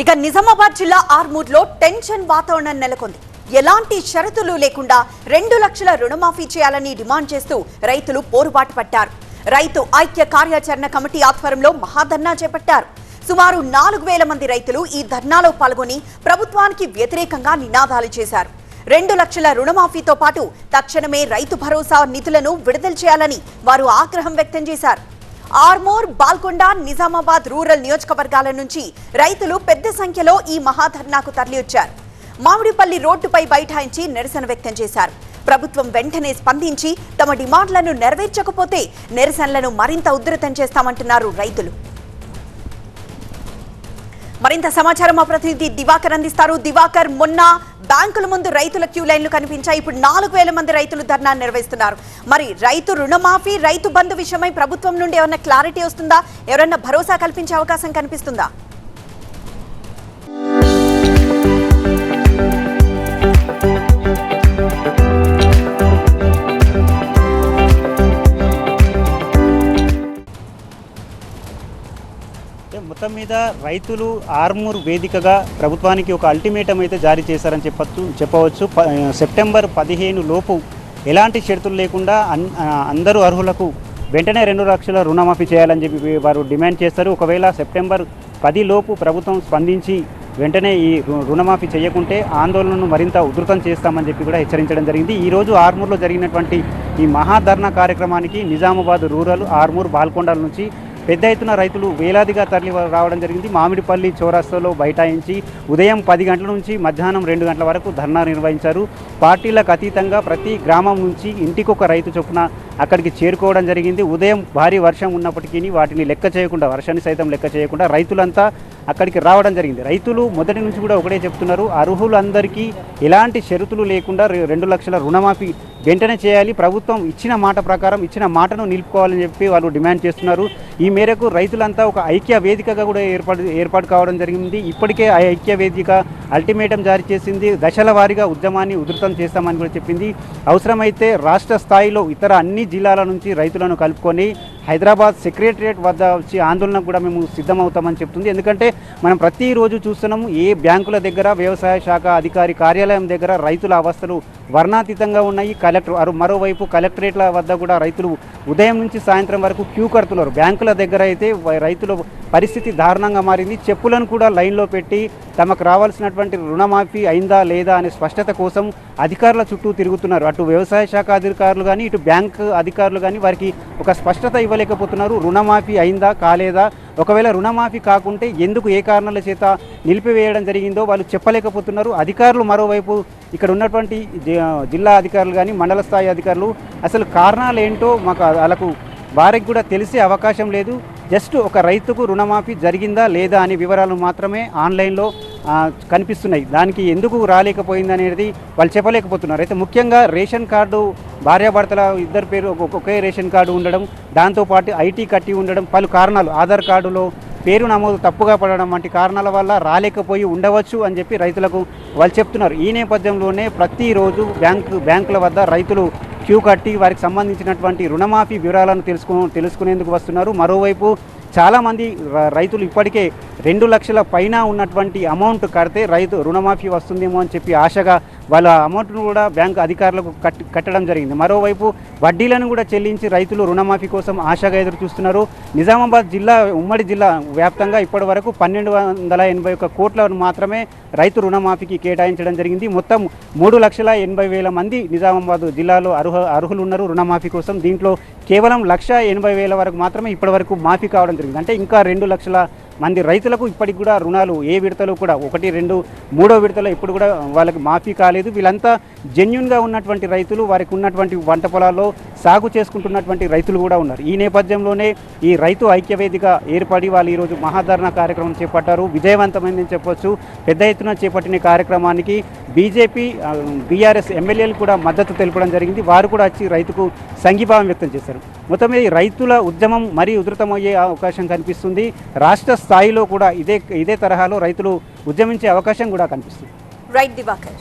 ఇక నిజామాబాద్ జిల్లా ఆర్మూర్లో టెన్షన్ వాతావరణం నెలకొంది. ఎలాంటి షరతులు లేకుండా రెండు లక్షల రుణమాఫీ చేయాలని డిమాండ్ చేస్తూ రైతులు పోరుబాటు పట్టారు రైతు ఐక్య కార్యాచరణ కమిటీ ఆధ్వర్యంలో మహాధర్నా చేపట్టారు. సుమారు నాలుగు వేల మంది రైతులు ఈ ధర్నాలో పాల్గొని ప్రభుత్వానికి వ్యతిరేకంగా నినాదాలు చేశారు. రెండు లక్షల రుణమాఫీతో పాటు తక్షణమే రైతు భరోసా నిధులను విడుదల చేయాలని వారు ఆగ్రహం వ్యక్తం చేశారు. ఆర్మోర్ బాల్కొండ నిజామాబాద్ రూరల్ నియోజకవర్గాల నుంచి రైతులు పెద్ద సంఖ్యలో ఈ మహాధర్నాకు తరలివచ్చారు. మామిడిపల్లి రోడ్డుపై బైఠాయించి నిరసన వ్యక్తం చేశారు. ప్రభుత్వం వెంటనే స్పందించి తమ డిమాండ్లను నెరవేర్చకపోతే నిరసనలను మరింత ఉధృతం చేస్తామంటున్నారు రైతులు. మరింత సమాచారం మా ప్రతినిధి దివాకర్ అందిస్తారు. దివాకర్ మొన్న బ్యాంకుల ముందు రైతుల క్యూ లైన్లు కనిపించాయి. ఇప్పుడు నాలుగు వేల మంది రైతులు ధర్నా నిర్వహిస్తున్నారు. మరి రైతు రుణమాఫీ రైతు బంధు విషయమై ప్రభుత్వం నుండి ఏమన్నా క్లారిటీ వస్తుందా? ఎవరన్నా భరోసా కల్పించే అవకాశం కనిపిస్తుందా? మొత్తం మీద రైతులు ఆర్మూర్ వేదికగా ప్రభుత్వానికి ఒక అల్టిమేటం అయితే జారీ చేశారని చెప్పచ్చు చెప్పవచ్చు. సెప్టెంబర్ పదిహేను లోపు ఎలాంటి షరతులు లేకుండా అన్ అందరూ అర్హులకు వెంటనే రెండు లక్షల రుణమాఫీ చేయాలని చెప్పి వారు డిమాండ్ చేస్తారు. ఒకవేళ సెప్టెంబర్ పది లోపు ప్రభుత్వం స్పందించి వెంటనే ఈ రుణమాఫీ చేయకుంటే ఆందోళనను మరింత ఉధృతం చేస్తామని చెప్పి కూడా హెచ్చరించడం జరిగింది. ఈరోజు ఆర్మూర్లో జరిగినటువంటి ఈ మహాధర్నా కార్యక్రమానికి నిజామాబాద్ రూరల్ ఆర్మూర్ బాల్కొండల నుంచి పెద్ద ఎత్తున రైతులు వేలాదిగా తరలి రావడం జరిగింది. మామిడిపల్లి చౌరాస్తాలో బైఠాయించి ఉదయం పది గంటల నుంచి మధ్యాహ్నం రెండు గంటల వరకు ధర్నా నిర్వహించారు. పార్టీలకు అతీతంగా ప్రతి గ్రామం నుంచి ఇంటికొక రైతు చొప్పున అక్కడికి చేరుకోవడం జరిగింది. ఉదయం భారీ వర్షం ఉన్నప్పటికీ వాటిని లెక్క చేయకుండా వర్షాన్ని సైతం లెక్క చేయకుండా రైతులంతా అక్కడికి రావడం జరిగింది. రైతులు మొదటి నుంచి కూడా ఒకటే చెప్తున్నారు అర్హులందరికీ ఎలాంటి షరతులు లేకుండా రెండు లక్షల రుణమాఫీ వెంటనే చేయాలి. ప్రభుత్వం ఇచ్చిన మాట ప్రకారం ఇచ్చిన మాటను నిలుపుకోవాలని చెప్పి వాళ్ళు డిమాండ్ చేస్తున్నారు. ఈ మేరకు రైతులంతా ఒక ఐక్య వేదికగా కూడా ఏర్పాటు ఏర్పాటు కావడం జరిగింది. ఇప్పటికే ఆ ఐక్య వేదిక అల్టిమేటం జారీ చేసింది. దశల వారీగా ఉద్యమాన్ని ఉధృతం చేస్తామని కూడా చెప్పింది. అవసరమైతే రాష్ట్ర స్థాయిలో ఇతర అన్ని జిల్లాల నుంచి రైతులను కలుపుకొని హైదరాబాద్ సెక్రటరియట్ వద్ద వచ్చి ఆందోళనకు కూడా మేము సిద్ధమవుతామని చెప్తుంది. ఎందుకంటే మనం ప్రతిరోజు చూస్తున్నాము ఏ బ్యాంకుల దగ్గర వ్యవసాయ శాఖ అధికారి కార్యాలయం దగ్గర రైతుల అవస్థలు వర్ణాతీతంగా ఉన్నాయి. కలెక్టర్ అరు- మరోవైపు కలెక్టరేట్ల వద్ద కూడా రైతులు ఉదయం నుంచి సాయంత్రం వరకు క్యూ కడుతున్నారు బ్యాంకుల దగ్గర అయితే రైతులు పరిస్థితి దారుణంగా మారింది. చెప్పులను కూడా లైన్లో పెట్టి తమకు రావాల్సినటువంటి రుణమాఫీ అయిందా లేదా అనే స్పష్టత కోసం అధికారుల చుట్టూ తిరుగుతున్నారు. అటు వ్యవసాయ శాఖ అధికారులు కానీ ఇటు బ్యాంక్ అధికారులు కానీ వారికి ఒక స్పష్టత ఇవ్వలేకపోతున్నారు. రుణమాఫీ అయిందా కాలేదా? ఒకవేళ రుణమాఫీ కాకుంటే ఎందుకు ఏ కారణాల చేత నిలిపివేయడం జరిగిందో వాళ్ళు చెప్పలేకపోతున్నారు. అధికారులు మరోవైపు ఇక్కడ ఉన్నటువంటి జి- జిల్లా అధికారులు కానీ మండల స్థాయి అధికారులు అసలు కారణాలు ఏంటో మాకు వాళ్ళకు వారికి కూడా తెలిసే అవకాశం లేదు. జస్ట్ ఒక రైతుకు రుణమాఫీ జరిగిందా లేదా అనే వివరాలు మాత్రమే ఆన్లైన్లో కనిపిస్తున్నాయి. దానికి ఎందుకు రాలేకపోయింది అనేది వాళ్ళు చెప్పలేకపోతున్నారు. అయితే ముఖ్యంగా రేషన్ కార్డు భార్యాభర్తల ఇద్దరు పేరు ఒకే రేషన్ కార్డు ఉండడం దాంతోపాటు ఐటీ కట్టి ఉండడం పలు కారణాలు. ఆధార్ కార్డులో పేరు నమోదు తప్పుగా పడడం వంటి కారణాల వల్ల రాలేకపోయి ఉండవచ్చు అని చెప్పి రైతులకు వాళ్ళు చెప్తున్నారు. ఈ నేపథ్యంలోనే ప్రతిరోజు బ్యాంకు బ్యాంకుల వద్ద రైతులు క్యూ కట్టి వారికి సంబంధించినటువంటి రుణమాఫీ వివరాలను తెలుసుకు తెలుసుకునేందుకు వస్తున్నారు. మరోవైపు చాలామంది రైతులు ఇప్పటికే రెండు లక్షల పైన ఉన్నటువంటి అమౌంట్ కడితే రైతు రుణమాఫీ వస్తుందేమో అని చెప్పి ఆశగా వాళ్ళ అమౌంట్ను కూడా బ్యాంక్ అధికారులకు కట్ కట్టడం జరిగింది. మరోవైపు వడ్డీలను కూడా చెల్లించి రైతులు రుణమాఫీ కోసం ఆశగా ఎదురు చూస్తున్నారు. నిజామాబాద్ జిల్లా ఉమ్మడి జిల్లా వ్యాప్తంగా ఇప్పటి వరకు పన్నెండు వందల ఎనభై ఒక్క కోట్లను మాత్రమే రైతు రుణమాఫీకి కేటాయించడం జరిగింది. మొత్తం మూడు లక్షల ఎనభై వేల మంది నిజామాబాద్ జిల్లాలో అర్హ అర్హులు ఉన్నారు రుణమాఫీ కోసం. దీంట్లో కేవలం లక్ష ఎనభై వేల వరకు మాత్రమే ఇప్పటి వరకు మాఫీ కావడం జరిగింది. అంటే ఇంకా రెండు లక్షల మంది రైతులకు ఇప్పటికి కూడా రుణాలు ఏ విడతలో కూడా ఒకటి రెండు మూడో విడతలో ఇప్పుడు కూడా వాళ్ళకి మాఫీ కాలేదు. వీళ్ళంతా జెన్యున్గా ఉన్నటువంటి రైతులు వారికి ఉన్నటువంటి పంట పొలాల్లో సాగు చేసుకుంటున్నటువంటి రైతులు కూడా ఉన్నారు. ఈ నేపథ్యంలోనే ఈ రైతు ఐక్యవేదిక ఏర్పడి వాళ్ళు ఈరోజు మహాధరణ కార్యక్రమం చేపట్టారు. విజయవంతమైందని చెప్పొచ్చు. పెద్ద ఎత్తున చేపట్టిన కార్యక్రమానికి బీజేపీ బీఆర్ఎస్ ఎమ్మెల్యేలు కూడా మద్దతు తెలపడం జరిగింది. వారు కూడా వచ్చి రైతుకు సంఘీభావం వ్యక్తం చేశారు. మొత్తం ఈ రైతుల ఉద్యమం మరీ ఉధృతమయ్యే అవకాశం కనిపిస్తుంది. రాష్ట్ర స్థాయిలో కూడా ఇదే ఇదే తరహాలో రైతులు ఉద్యమించే అవకాశం కూడా కనిపిస్తుంది. రైట్ దివాకర్.